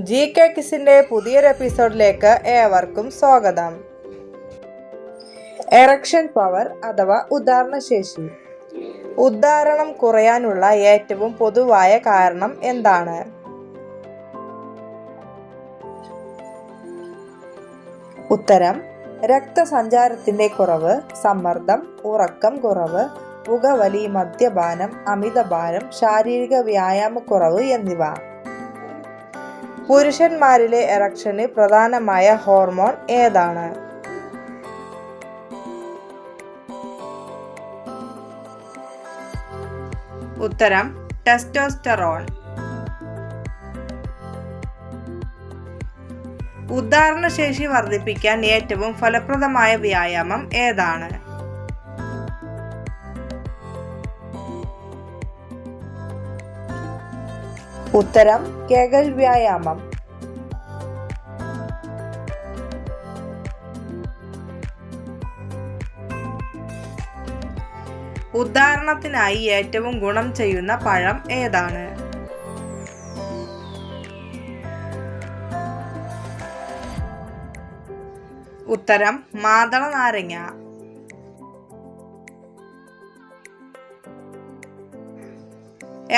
G K കിസിന്റെ പുതിയൊരു എപ്പിസോഡിലേക്ക് ഏവർക്കും സ്വാഗതം. എറക്ഷൻ പവർ അഥവാ ഉദാഹരണശേഷി. ഉദ്ധാരണം കുറയാനുള്ള ഏറ്റവും പൊതുവായ കാരണം എന്താണ്? ഉത്തരം രക്തസഞ്ചാരത്തിന്റെ കുറവ് സമ്മർദ്ദം ഉറക്കം കുറവ് പുകവലി മദ്യപാനം അമിതഭാരം ശാരീരിക വ്യായാമക്കുറവ് എന്നിവ. പുരുഷന്മാരിലെ എറക്ഷന് പ്രധാനമായ ഹോർമോൺ ഏതാണ്? ഉത്തരം ടെസ്റ്റോസ്റ്ററോൺ ഉദ്ധാരണശേഷി വർദ്ധിപ്പിക്കാൻ ഏറ്റവും ഫലപ്രദമായ വ്യായാമം ഏതാണ്? ഉത്തരം കെഗൽ വ്യായാമം. ഉദാഹരണത്തിനായി ഏറ്റവും ഗുണം ചെയ്യുന്ന പഴം ഏതാണ്? ഉത്തരം മാതള നാരങ്ങ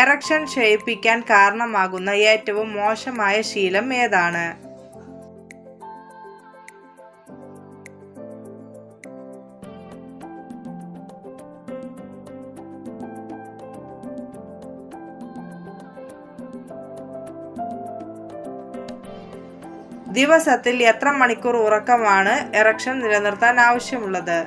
എറക്ഷൻ ക്ഷയിപ്പിക്കാൻ കാരണമാകുന്ന ഏറ്റവും മോശമായ ശീലം ഏതാണ്? ദിവസത്തിൽ എത്ര മണിക്കൂർ ഉറക്കമാണ് എറക്ഷൻ നിലനിർത്താൻ ആവശ്യമുള്ളത്?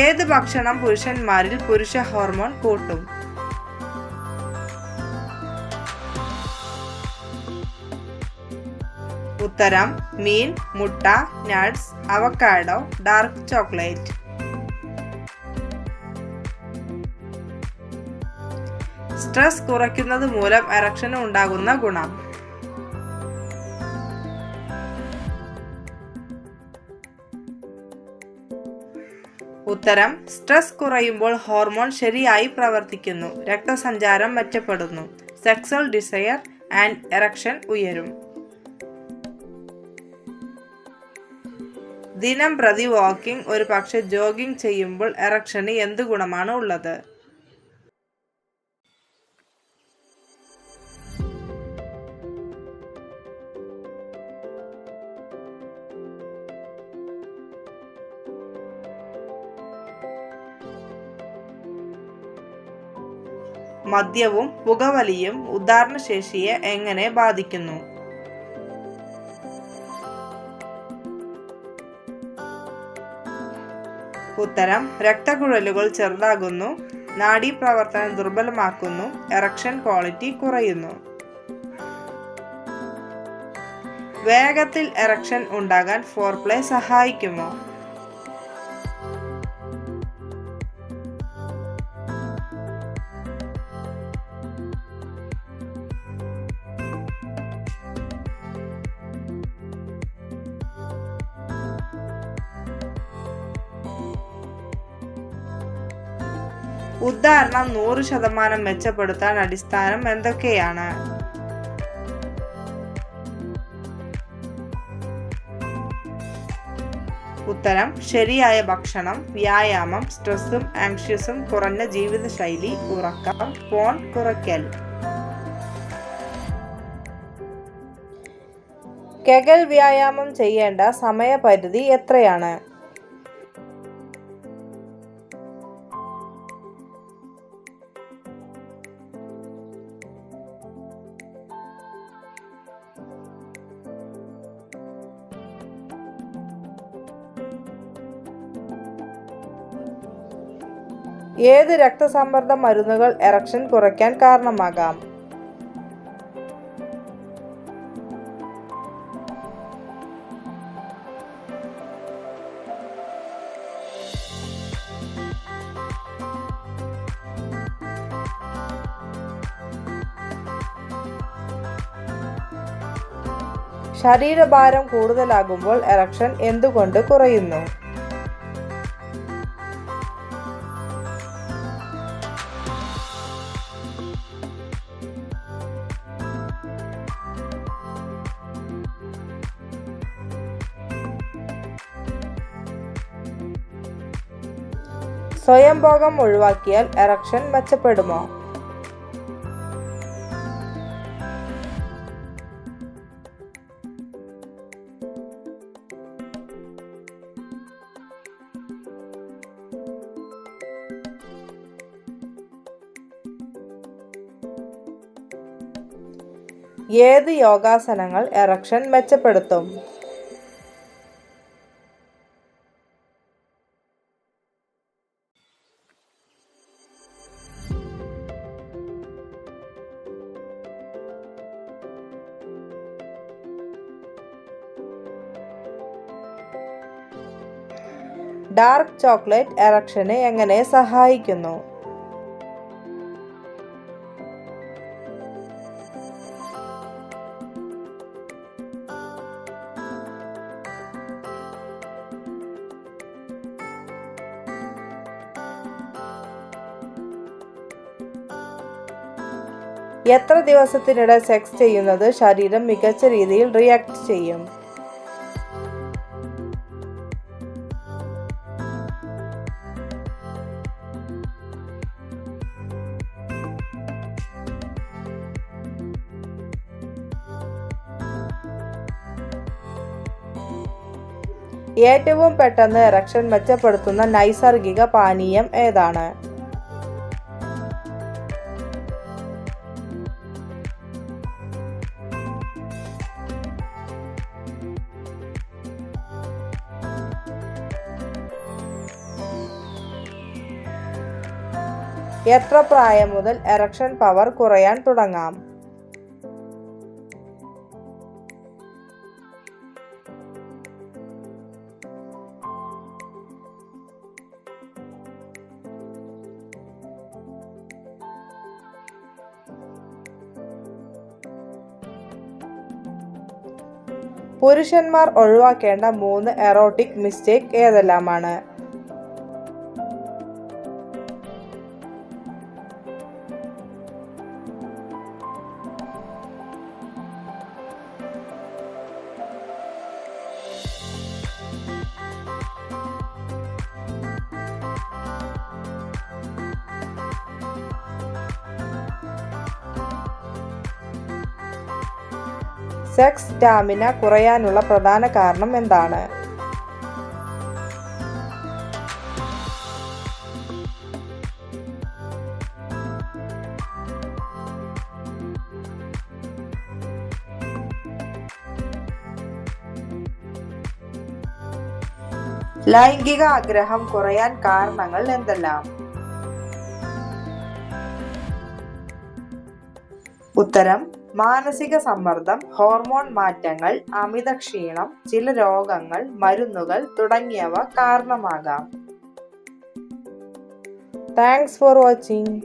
ഏത് ഭക്ഷണം പുരുഷന്മാരിൽ പുരുഷ ഹോർമോൺ കൂട്ടും? ഉത്തരം മീൻ മുട്ട nuts avocado dark chocolate. Stress കുറയ്ക്കുന്നത് മൂലം എറക്ഷന് ഉണ്ടാകുന്ന ഗുണം. ഉത്തരം സ്ട്രെസ് കുറയുമ്പോൾ ഹോർമോൺ ശരിയായി പ്രവർത്തിക്കുന്നു രക്തസഞ്ചാരം മെച്ചപ്പെടുന്നു സെക്സൽ ഡിസയർ ആൻഡ് എറക്ഷൻ ഉയരും. ദിനം പ്രതി വാക്കിംഗ് ഒരു പക്ഷെ ജോഗിംഗ് ചെയ്യുമ്പോൾ എറക്ഷന് എന്ത് ഗുണമാണ് ഉള്ളത്? മദ്യവും പുകവലിയും ഉദാഹരണശേഷിയെ എങ്ങനെ ബാധിക്കുന്നു? ഉത്തരം രക്തക്കുഴലുകൾ ചെറുതാകുന്നു നാഡീപ്രവർത്തനം ദുർബലമാക്കുന്നു എറക്ഷൻ ക്വാളിറ്റി കുറയുന്നു. വേഗത്തിൽ എറക്ഷൻ ഉണ്ടാകാൻ ഫോർപ്ലേ സഹായിക്കുമോ? ഉദാഹരണം നൂറ് ശതമാനം മെച്ചപ്പെടുത്താൻ അടിസ്ഥാനം എന്തൊക്കെയാണ്? ഉത്തരം ശരിയായ ഭക്ഷണം വ്യായാമം സ്ട്രെസ്സും ആങ്ഷ്യസും കുറഞ്ഞ ജീവിതശൈലി ഉറക്കം ഫോൺ കുറയ്ക്കൽ. കെഗൽ വ്യായാമം ചെയ്യേണ്ട സമയപരിധി എത്രയാണ്? ഏത് രക്തസമ്മർദ്ദ മരുന്നുകൾ എറക്ഷൻ കുറയ്ക്കാൻ കാരണമാകാം? ശരീരഭാരം കൂടുതലാകുമ്പോൾ എറക്ഷൻ എന്തുകൊണ്ട് കുറയുന്നു? സ്വയംഭോഗം ഒഴിവാക്കിയാൽ എറക്ഷൻ മെച്ചപ്പെടുമോ? ഏത് യോഗാസനങ്ങൾ എറക്ഷൻ മെച്ചപ്പെടുത്തും? ഡാർക്ക് ചോക്ലേറ്റ് എറക്ഷന് എങ്ങനെ സഹായിക്കുന്നു? എത്ര ദിവസത്തിനിടെ സെക്സ് ചെയ്യുന്നത് ശരീരം മികച്ച രീതിയിൽ റിയാക്ട് ചെയ്യും? ഏറ്റവും പെട്ടെന്ന് എറക്ഷൻ മെച്ചപ്പെടുത്തുന്ന നൈസർഗിക പാനീയം ഏതാണ്? എത്ര പ്രായം മുതൽ എറക്ഷൻ പവർ കുറയാൻ തുടങ്ങാം? പുരുഷന്മാർ ഒഴിവാക്കേണ്ട മൂന്ന് എറോട്ടിക് മിസ്റ്റേക്ക് ഏതെല്ലാമാണ്? സെക്സ് സ്റ്റാമിന കുറയാനുള്ള പ്രധാന കാരണം എന്താണ്? ലൈംഗിക ആഗ്രഹം കുറയാൻ കാരണങ്ങൾ എന്തെല്ലാം? ഉത്തരം മാനസിക സമ്മർദ്ദം ഹോർമോൺ മാറ്റങ്ങൾ അമിത ക്ഷീണം ചില രോഗങ്ങൾ മരുന്നുകൾ തുടങ്ങിയവ കാരണമാകാം. Thanks for watching